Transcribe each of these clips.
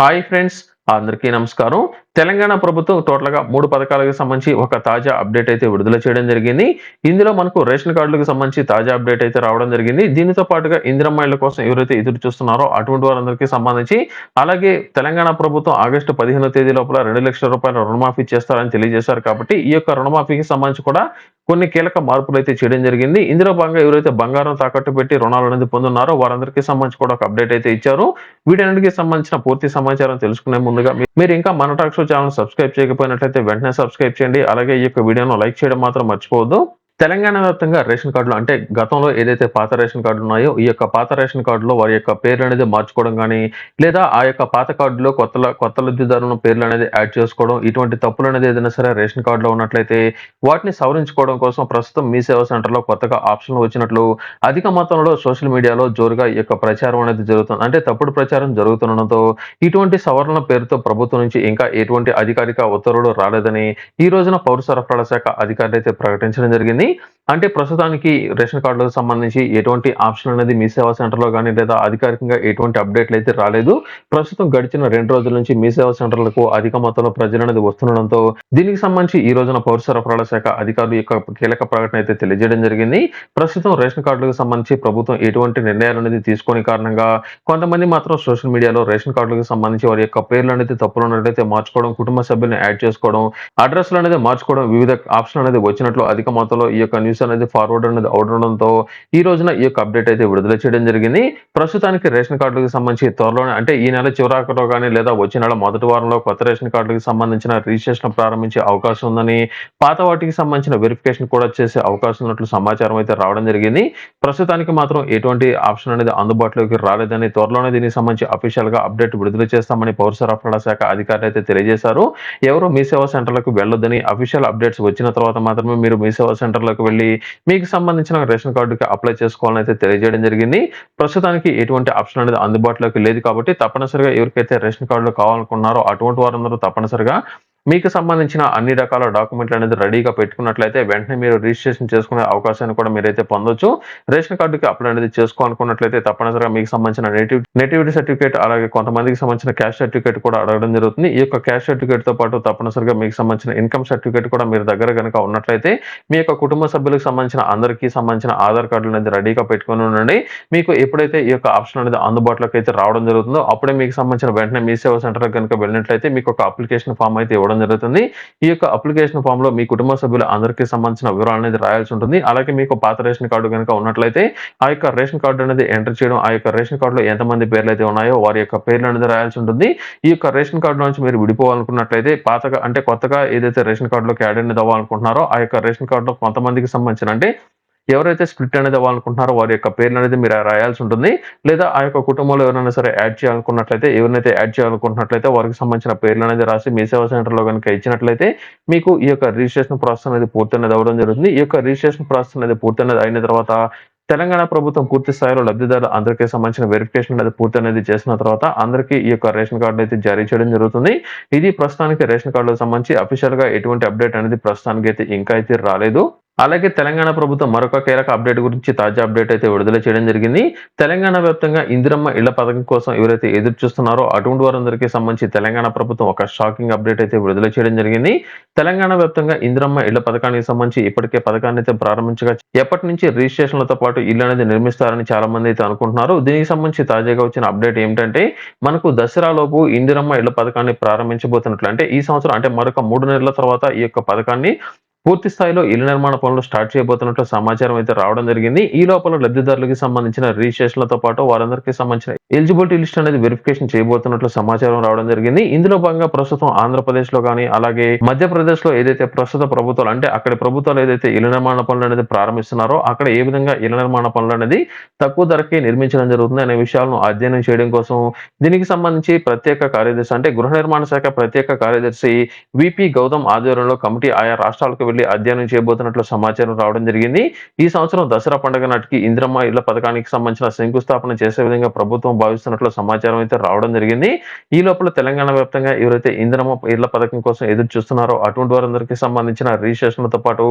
Hi friends అందరికీ నమస్కారం. తెలంగాణ ప్రభుత్వం టోటల్గా మూడు పథకాలకు సంబంధించి ఒక తాజా అప్డేట్ అయితే విడుదల చేయడం జరిగింది. ఇందులో మనకు రేషన్ కార్డులకు సంబంధించి తాజా అప్డేట్ అయితే రావడం జరిగింది. దీనితో పాటుగా ఇందిరమ్మాయిల కోసం ఎవరైతే ఎదురు చూస్తున్నారో అటువంటి వారందరికీ సంబంధించి అలాగే తెలంగాణ ప్రభుత్వం ఆగస్టు పదిహేనో తేదీ లోపల రెండు లక్షల రూపాయల రుణమాఫీ చేస్తారని తెలియజేశారు కాబట్టి ఈ యొక్క రుణమాఫీకి సంబంధించి కూడా కొన్ని కీలక మార్పులు అయితే చేయడం జరిగింది. ఇందులో భాగంగా ఎవరైతే బంగారం తాకట్టు పెట్టి రుణాలు అనేది పొందున్నారో వారందరికీ సంబంధించి కూడా ఒక అప్డేట్ అయితే ఇచ్చారు. వీటన్నిటికీ సంబంధించిన పూర్తి సమాచారం తెలుసుకునే ముందుగా మీరు ఇంకా మన టాక్ షో ఛానల్ సబ్స్క్రైబ్ చేయకపోయినట్లయితే వెంటనే సబ్స్క్రైబ్ చేయండి. అలాగే ఈ యొక్క వీడియోను లైక్ చేయడం మాత్రం మర్చిపోవద్దు. తెలంగాణ వ్యాప్తంగా రేషన్ కార్డులు అంటే గతంలో ఏదైతే పాత రేషన్ కార్డులు ఉన్నాయో ఈ యొక్క పాత రేషన్ కార్డులో వారి యొక్క పేర్లు అనేది మార్చుకోవడం కానీ లేదా ఆ యొక్క పాత కార్డులో కొత్త కొత్త లబ్ధిదారుల పేర్లు అనేది యాడ్ చేసుకోవడం ఇటువంటి తప్పులు అనేది ఏదైనా సరే రేషన్ కార్డులో ఉన్నట్లయితే వాటిని సవరించుకోవడం కోసం ప్రస్తుతం మీ సేవా సెంటర్లో కొత్తగా ఆప్షన్లు వచ్చినట్లు అధిక మొత్తంలో సోషల్ మీడియాలో జోరుగా ఈ యొక్క ప్రచారం అనేది జరుగుతుంది. అంటే తప్పుడు ప్రచారం జరుగుతుండడంతో ఇటువంటి సవరణ పేరుతో ప్రభుత్వం నుంచి ఇంకా ఎటువంటి అధికారిక ఉత్తర్వులు రాలేదని ఈ రోజున పౌర సరఫరాల శాఖ అధికారులు అయితే ప్రకటించడం జరిగింది. అంటే ప్రస్తుతానికి రేషన్ కార్డులకు సంబంధించి ఎటువంటి ఆప్షన్ అనేది మీ సేవా సెంటర్లో కానీ లేదా అధికారికంగా ఎటువంటి అప్డేట్లు అయితే రాలేదు. ప్రస్తుతం గడిచిన రెండు రోజుల నుంచి మీ సేవా సెంటర్లకు అధిక మొత్తంలో ప్రజలు అనేది వస్తుండడంతో దీనికి సంబంధించి ఈ రోజున పౌర సరఫరాల శాఖ అధికారులు యొక్క కీలక ప్రకటన అయితే తెలియజేయడం జరిగింది. ప్రస్తుతం రేషన్ కార్డులకు సంబంధించి ప్రభుత్వం ఎటువంటి నిర్ణయాలు అనేది తీసుకునే కారణంగా కొంతమంది మాత్రం సోషల్ మీడియాలో రేషన్ కార్డులకు సంబంధించి వారి యొక్క పేర్లు అనేది తప్పులు ఉన్నట్లయితే మార్చుకోవడం కుటుంబ సభ్యులను యాడ్ చేసుకోవడం అడ్రస్లు అనేది మార్చుకోవడం వివిధ ఆప్షన్ అనేది వచ్చినట్లు అధిక మొత్తంలో ఈ యొక్క న్యూస్ అనేది ఫార్వర్డ్ అనేది అవడంతో ఈ రోజున ఈ యొక్క అప్డేట్ అయితే విడుదల చేయడం జరిగింది. ప్రస్తుతానికి రేషన్ కార్డులకు సంబంధించి త్వరలోనే అంటే ఈ నెల చివరాకలో కానీ లేదా వచ్చే నెల మొదటి వారంలో కొత్త రేషన్ కార్డులకు సంబంధించిన రిజిస్ట్రేషన్ ప్రారంభించే అవకాశం ఉందని పాత వాటికి సంబంధించిన వెరిఫికేషన్ కూడా చేసే అవకాశం ఉన్నట్లు సమాచారం అయితే రావడం జరిగింది. ప్రస్తుతానికి మాత్రం ఎటువంటి ఆప్షన్ అనేది అందుబాటులోకి రాలేదని త్వరలోనే దీనికి సంబంధించి అఫీషియల్గా అప్డేట్ విడుదల చేస్తామని పౌర సరఫరాల శాఖ అధికారులు అయితే తెలియజేశారు. ఎవరు మీ సేవా సెంటర్లకు వెళ్ళొద్దని అఫీషియల్ అప్డేట్స్ వచ్చిన తర్వాత మాత్రమే మీరు మీ సేవా సెంటర్లకు వెళ్ళి మీకు సంబంధించిన రేషన్ కార్డుకి అప్లై చేసుకోవాలని అయితే తెలియజేయడం జరిగింది. ప్రస్తుతానికి ఎటువంటి ఆప్షన్ అనేది అందుబాటులోకి లేదు కాబట్టి తప్పనిసరిగా ఎవరికైతే రేషన్ కార్డులు కావాలనుకున్నారో అటువంటి వారందరూ తప్పనిసరిగా మీకు సంబంధించిన అన్ని రకాల డాక్యుమెంట్లు అనేది రెడీగా పెట్టుకున్నట్లయితే వెంటనే మీరు రిజిస్ట్రేషన్ చేసుకునే అవకాశాన్ని కూడా మీరైతే పొందొచ్చు. రేషన్ కార్డుకి అప్లై అనేది చేసుకోవాలనుకున్నట్లయితే తప్పనిసరిగా మీకు సంబంధించిన నేటివ్ నేటివిటీ సర్టిఫికేట్ అలాగే కొంతమందికి సంబంధించిన క్యాష్ సర్టిఫికేట్ కూడా అడగడం జరుగుతుంది. ఈ యొక్క క్యాష్ సర్టిఫికేట్తో పాటు తప్పనిసరిగా మీకు సంబంధించిన ఇన్కమ్ సర్టిఫికేట్ కూడా మీరు దగ్గర కనుక ఉన్నట్లయితే మీ యొక్క కుటుంబ సభ్యులకు సంబంధించిన అందరికీ సంబంధించిన ఆధార్ కార్డులు అనేది రెడీగా పెట్టుకొని ఉండండి. మీకు ఎప్పుడైతే ఈ యొక్క ఆప్షన్ అనేది అందుబాటులోకి అయితే రావడం జరుగుతుందో అప్పుడే మీకు సంబంధించిన వెంటనే మీ సేవా సెంటర్ కనుక వెళ్ళినట్లయితే మీకు ఒక అప్లికేషన్ ఫామ్ అయితే ఇవ్వడం జరుగుతుంది. ఈ యొక్క అప్లికేషన్ ఫామ్లో మీ కుటుంబ సభ్యులు అందరికీ సంబంధించిన వివరాలు అనేది రాయాల్సి ఉంటుంది. అలాగే మీకు పాత రేషన్ కార్డు కనుక ఉన్నట్లయితే ఆ యొక్క రేషన్ కార్డు అనేది ఎంటర్ చేయడం ఆ యొక్క రేషన్ కార్డులో ఎంతమంది పేర్లు అయితే ఉన్నాయో వారి యొక్క పేర్లు అనేది రాయాల్సి ఉంటుంది. ఈ యొక్క రేషన్ కార్డు నుంచి మీరు విడిపోవాలనుకున్నట్లయితే పాతగా అంటే కొత్తగా ఏదైతే రేషన్ కార్డులోకి యాడ్ అనేది అవ్వాలనుకుంటున్నారో ఆ యొక్క రేషన్ కార్డులో కొంతమందికి సంబంధించిన అంటే ఎవరైతే స్ప్లిట్ అనేది అవ్వాలనుకుంటున్నారో వారి యొక్క పేర్లు అనేది మీరు రాయాల్సి ఉంటుంది. లేదా ఆ యొక్క కుటుంబంలో ఎవరైనా సరే యాడ్ చేయాలనుకున్నట్లయితే ఎవరినైతే యాడ్ చేయాలనుకుంటున్నట్లయితే వారికి సంబంధించిన పేర్లు అనేది రాసి మీ సేవా సెంటర్లో కనుక ఇచ్చినట్లయితే మీకు ఈ యొక్క రిజిస్ట్రేషన్ ప్రాసెస్ అనేది పూర్తి అనేది అవ్వడం జరుగుతుంది. ఈ యొక్క రిజిస్ట్రేషన్ ప్రాసెస్ అనేది పూర్తి అనేది అయిన తర్వాత తెలంగాణ ప్రభుత్వం పూర్తి స్థాయిలో లబ్ధిదారులు అందరికీ సంబంధించిన వెరిఫికేషన్ అనేది పూర్తి అనేది చేసిన తర్వాత అందరికీ ఈ యొక్క రేషన్ కార్డు అయితే జారీ చేయడం జరుగుతుంది. ఇది ప్రస్తుతానికి రేషన్ కార్డులకు సంబంధించి అఫీషియల్గా ఎటువంటి అప్డేట్ అనేది ప్రస్తుతానికి అయితే ఇంకా అయితే రాలేదు. అలాగే తెలంగాణ ప్రభుత్వం మరొక కీలక అప్డేట్ గురించి తాజా అప్డేట్ అయితే విడుదల చేయడం జరిగింది. తెలంగాణ వ్యాప్తంగా ఇందిరమ్మ ఇళ్ళ పథకం కోసం ఎవరైతే ఎదురు చూస్తున్నారో అటువంటి వారందరికీ సంబంధించి తెలంగాణ ప్రభుత్వం ఒక షాకింగ్ అప్డేట్ అయితే విడుదల చేయడం జరిగింది. తెలంగాణ వ్యాప్తంగా ఇందిరమ్మ ఇళ్ళ పథకానికి సంబంధించి ఇప్పటికే పథకాన్ని అయితే ప్రారంభించగా ఎప్పటి నుంచి రిజిస్ట్రేషన్లతో పాటు ఇల్లు అనేది నిర్మిస్తారని చాలా మంది అయితే అనుకుంటున్నారు. దీనికి సంబంధించి తాజాగా వచ్చిన అప్డేట్ ఏమిటంటే మనకు దసరాలోపు ఇందిరమ్మ ఇళ్ళ పథకాన్ని ప్రారంభించబోతున్నట్లు అంటే ఈ సంవత్సరం అంటే మరొక మూడు నెలల తర్వాత ఈ యొక్క పథకాన్ని పూర్తి స్థాయిలో ఇళ్ళ నిర్మాణ పనులు స్టార్ట్ చేయబోతున్నట్లు సమాచారం అయితే రావడం జరిగింది. ఈ లోపల లబ్ధిదారులకి సంబంధించిన రిజిస్ట్రేషన్లతో పాటు వారందరికీ సంబంధించిన ఎలిజిబిలిటీ లిస్ట్ అనేది వెరిఫికేషన్ చేయబోతున్నట్లు సమాచారం రావడం జరిగింది. ఇందులో భాగంగా ప్రస్తుతం ఆంధ్రప్రదేశ్లో కానీ అలాగే మధ్యప్రదేశ్లో ఏదైతే ప్రస్తుత ప్రభుత్వాలు అంటే అక్కడ ప్రభుత్వాలు ఏదైతే ఇళ్ళ నిర్మాణ పనులు అనేది ప్రారంభిస్తున్నారో అక్కడ ఏ విధంగా ఇళ్ళ నిర్మాణ పనులు అనేది తక్కువ ధరకే నిర్మించడం జరుగుతుంది అనే విషయాలను అధ్యయనం చేయడం కోసం దీనికి సంబంధించి ప్రత్యేక కార్యదర్శి అంటే గృహ నిర్మాణ శాఖ ప్రత్యేక కార్యదర్శి విపి గౌతమ్ ఆధ్వర్యంలో కమిటీ ఆయా రాష్ట్రాలకు వెళ్ళి అధ్యయనం చేయబోతున్నట్లు సమాచారం రావడం జరిగింది. ఈ సంవత్సరం దసరా పండుగ నాటికి ఇంద్రమ్మ ఇళ్ళ పథకానికి సంబంధించిన శంకుస్థాపన చేసే విధంగా ప్రభుత్వం భావిస్తున్నట్లు సమాచారం అయితే రావడం జరిగింది. ఈ లోపల తెలంగాణ వ్యాప్తంగా ఎవరైతే ఇంద్రమ్మ ఇళ్ళ పథకం కోసం ఎదురు చూస్తున్నారో అటువంటి వారందరికీ సంబంధించిన రిజిస్ట్రేషన్లతో పాటు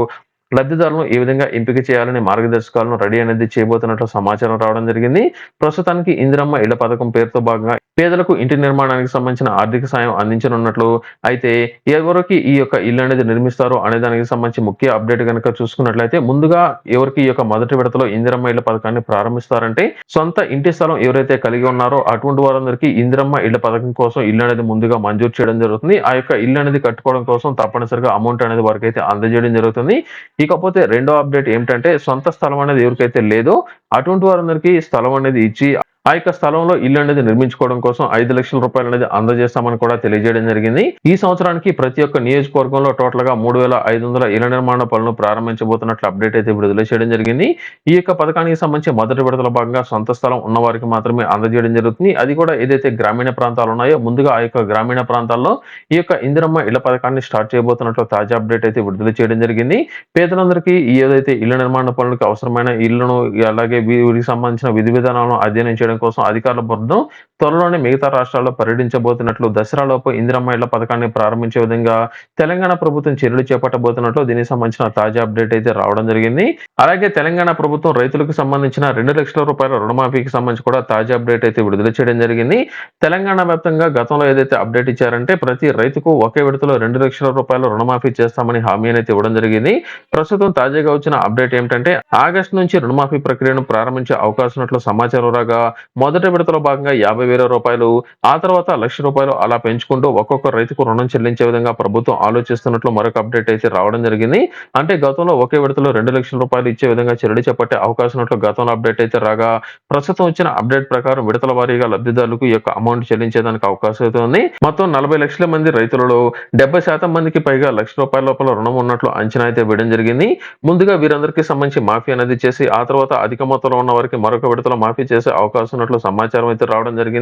లబ్ధిదారులను ఏ విధంగా ఎంపిక చేయాలనే మార్గదర్శకాలను రెడీ అనేది చేయబోతున్నట్లు సమాచారం రావడం జరిగింది. ప్రస్తుతానికి ఇందిరమ్మ ఇళ్ళ పథకం పేరుతో భాగంగా పేదలకు ఇంటి నిర్మాణానికి సంబంధించిన ఆర్థిక సాయం అందించనున్నట్లు అయితే ఎవరికి ఈ యొక్క ఇల్లు అనేది నిర్మిస్తారో అనే దానికి సంబంధించి ముఖ్య అప్డేట్ కనుక చూసుకున్నట్లయితే ముందుగా ఎవరికి ఈ యొక్క మొదటి విడతలో ఇందిరమ్మ ఇళ్ళ పథకాన్ని ప్రారంభిస్తారంటే సొంత ఇంటి స్థలం ఎవరైతే కలిగి ఉన్నారో అటువంటి వారందరికీ ఇందిరమ్మ ఇళ్ళ పథకం కోసం ఇల్లు అనేది ముందుగా మంజూరు చేయడం జరుగుతుంది. ఆ యొక్క ఇల్లు అనేది కట్టుకోవడం కోసం తప్పనిసరిగా అమౌంట్ అనేది వారికి అయితే అందజేయడం జరుగుతుంది. ఇకపోతే రెండో అప్డేట్ ఏమిటంటే సొంత స్థలం అనేది ఎవరికైతే లేదో అటువంటి వారందరికీ స్థలం అనేది ఇచ్చి ఆ యొక్క స్థలంలో ఇల్లు అనేది నిర్మించుకోవడం కోసం ఐదు లక్షల రూపాయలు అనేది అందజేస్తామని కూడా తెలియజేయడం జరిగింది. ఈ సంవత్సరానికి ప్రతి ఒక్క నియోజకవర్గంలో టోటల్గా మూడు వేల ఐదు వందల ఇళ్ళ నిర్మాణ పనులు ప్రారంభించబోతున్నట్లు అప్డేట్ అయితే విడుదల చేయడం జరిగింది. ఈ యొక్క పథకానికి సంబంధించి మొదటి విడతల భాగంగా సొంత స్థలం ఉన్న వారికి మాత్రమే అందజేయడం జరుగుతుంది. అది కూడా ఏదైతే గ్రామీణ ప్రాంతాలు ఉన్నాయో ముందుగా ఆ యొక్క గ్రామీణ ప్రాంతాల్లో ఈ యొక్క ఇందిరమ్మ ఇళ్ళ పథకాన్ని స్టార్ట్ చేయబోతున్నట్లు తాజా అప్డేట్ అయితే విడుదల చేయడం జరిగింది. పేదలందరికీ ఏదైతే ఇళ్ళ నిర్మాణ పనులకు అవసరమైన ఇళ్ళను అలాగే వీరికి సంబంధించిన విధి విధానాలను అధ్యయనం చేయడం కోసం అధికారుల బృందం త్వరలోనే మిగతా రాష్ట్రాల్లో పర్యటించబోతున్నట్లు దసరాలోపు ఇందిరమ్మాయిల పథకాన్ని ప్రారంభించే విధంగా తెలంగాణ ప్రభుత్వం చర్యలు చేపట్టబోతున్నట్లు దీనికి సంబంధించిన తాజా అప్డేట్ అయితే రావడం జరిగింది. అలాగే తెలంగాణ ప్రభుత్వం రైతులకు సంబంధించిన రెండు లక్షల రూపాయల రుణమాఫీకి సంబంధించి కూడా తాజా అప్డేట్ అయితే విడుదల చేయడం జరిగింది. తెలంగాణ వ్యాప్తంగా గతంలో ఏదైతే అప్డేట్ ఇచ్చారంటే ప్రతి రైతుకు ఒకే విడతలో రెండు లక్షల రూపాయల రుణమాఫీ చేస్తామని హామీ అయితే ఇవ్వడం జరిగింది. ప్రస్తుతం తాజాగా వచ్చిన అప్డేట్ ఏమిటంటే ఆగస్టు నుంచి రుణమాఫీ ప్రక్రియను ప్రారంభించే అవకాశం ఉన్నట్లు సమాచారం రాగా మొదటి విడతలో భాగంగా యాభై వేల రూపాయలు ఆ తర్వాత లక్ష రూపాయలు అలా పెంచుకుంటూ ఒక్కొక్క రైతుకు రుణం చెల్లించే విధంగా ప్రభుత్వం ఆలోచిస్తున్నట్లు మరొక అప్డేట్ అయితే రావడం జరిగింది. అంటే గతంలో ఒకే విడతలో రెండు లక్షల రూపాయలు ఇచ్చే విధంగా చర్యలు చేపట్టే అవకాశం ఉన్నట్లు గతంలో అప్డేట్ అయితే రాగా ప్రస్తుతం వచ్చిన అప్డేట్ ప్రకారం విడతల వారీగా లబ్ధిదారులకు ఈ యొక్క అమౌంట్ చెల్లించేదానికి అవకాశం అయితే ఉంది. మొత్తం నలభై లక్షల మంది రైతులలో డెబ్బై శాతం మందికి పైగా లక్ష రూపాయల లోపల రుణం ఉన్నట్లు అంచనా అయితే వేయడం జరిగింది. ముందుగా వీరందరికీ సంబంధించి మాఫీ అనేది చేసి ఆ తర్వాత అధిక మొత్తంలో ఉన్న వారికి మరొక విడతలో మాఫీ చేసే అవకాశం ఉన్నట్లు సమాచారం అయితే రావడం జరిగింది.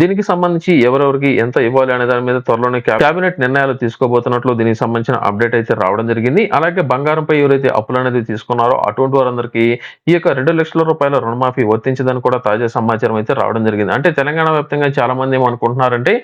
దీనికి సంబంధించి ఎవరెవరికి ఎంత ఇవ్వాలి అనే దాని మీద త్వరలోనే కేబినెట్ నిర్ణయాలు తీసుకోబోతున్నట్లు దీనికి సంబంధించిన అప్డేట్ అయితే రావడం జరిగింది. అలాగే బంగారంపై ఎవరైతే అప్పులు అనేది తీసుకున్నారో అటువంటి వారందరికీ ఈ యొక్క రెండు లక్షల రూపాయల రుణమాఫీ వర్తించదని కూడా తాజా సమాచారం అయితే రావడం జరిగింది. అంటే తెలంగాణ వ్యాప్తంగా చాలా మంది ఏమనుకుంటున్నారంటే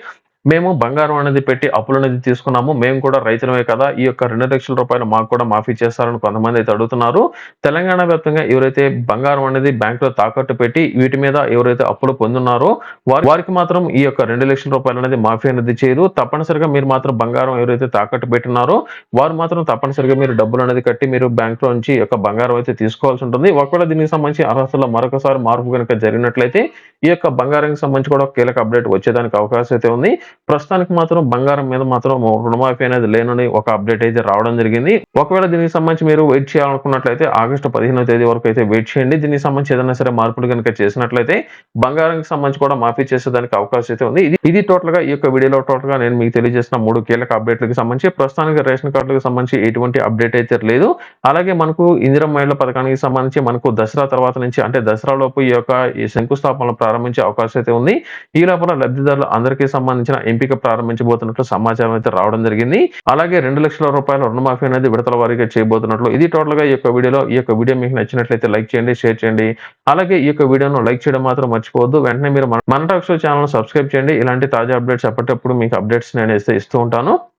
మేము బంగారం అనేది పెట్టి అప్పులు అనేది తీసుకున్నాము. మేము కూడా రైతులమే కదా. ఈ యొక్క రెండు లక్షల రూపాయలు మాకు కూడా మాఫీ చేస్తారని కొంతమంది అయితే అడుగుతున్నారు. తెలంగాణ వ్యాప్తంగా ఎవరైతే బంగారం అనేది బ్యాంకులో తాకట్టు పెట్టి వీటి మీద ఎవరైతే అప్పులు పొందున్నారో వారి వారికి మాత్రం ఈ యొక్క రెండు లక్షల రూపాయలు అనేది మాఫీ అనేది చేయరు. తప్పనిసరిగా మీరు మాత్రం బంగారం ఎవరైతే తాకట్టు పెట్టినారో వారు మాత్రం తప్పనిసరిగా మీరు డబ్బులు అనేది కట్టి మీరు బ్యాంకులో నుంచి యొక్క బంగారం అయితే తీసుకోవాల్సి ఉంటుంది. ఒకవేళ దీనికి సంబంధించి అర్హతలో మరొకసారి మార్పు కనుక జరిగినట్లయితే ఈ యొక్క బంగారానికి సంబంధించి కూడా కీలక అప్డేట్ వచ్చేదానికి అవకాశం అయితే ఉంది. ప్రస్తుతానికి మాత్రం బంగారం మీద మాత్రం రుణమాఫీ అనేది లేనని ఒక అప్డేట్ అయితే రావడం జరిగింది. ఒకవేళ దీనికి సంబంధించి మీరు వెయిట్ చేయాలనుకున్నట్లయితే ఆగస్టు పదిహేనవ తేదీ వరకు అయితే వెయిట్ చేయండి. దీనికి సంబంధించి ఏదైనా సరే మార్పులు కనుక చేసినట్లయితే బంగారానికి సంబంధించి కూడా మాఫీ చేసేదానికి అవకాశం అయితే ఉంది. ఇది ఇది టోటల్గా ఈ యొక్క వీడియోలో టోటల్గా నేను మీకు తెలియజేసిన మూడు కీలక అప్డేట్లకు సంబంధించి ప్రస్తుతానికి రేషన్ కార్డులకు సంబంధించి ఎటువంటి అప్డేట్ అయితే లేదు. అలాగే మనకు ఇందిరా మహిళల పథకానికి సంబంధించి మనకు దసరా తర్వాత నుంచి అంటే దసరా లోపు ఈ యొక్క ఈ శంకుస్థాపనలు ప్రారంభించే అవకాశం అయితే ఉంది. ఈ లోపల లబ్ధిదారులు అందరికీ సంబంధించిన ఎంపిక ప్రారంభించబోతున్నట్లు సమాచారం అయితే రావడం జరిగింది. అలాగే రెండు లక్షల రూపాయల రుణమాఫీ అనేది విడతల వారీగా చేయబోతున్నట్లు ఇది టోటల్గా ఈ యొక్క వీడియోలో ఈ యొక్క వీడియో మీకు నచ్చినట్లయితే లైక్ చేయండి షేర్ చేయండి. అలాగే ఈ యొక్క వీడియోను లైక్ చేయడం మాత్రం మర్చిపోవద్దు. వెంటనే మీరు మన టాక్ షో ఛానల్ సబ్స్క్రైబ్ చేయండి. ఇలాంటి తాజా అప్డేట్స్ అప్పటికప్పుడు మీకు అప్డేట్స్ నేను ఇస్తూ ఉంటాను.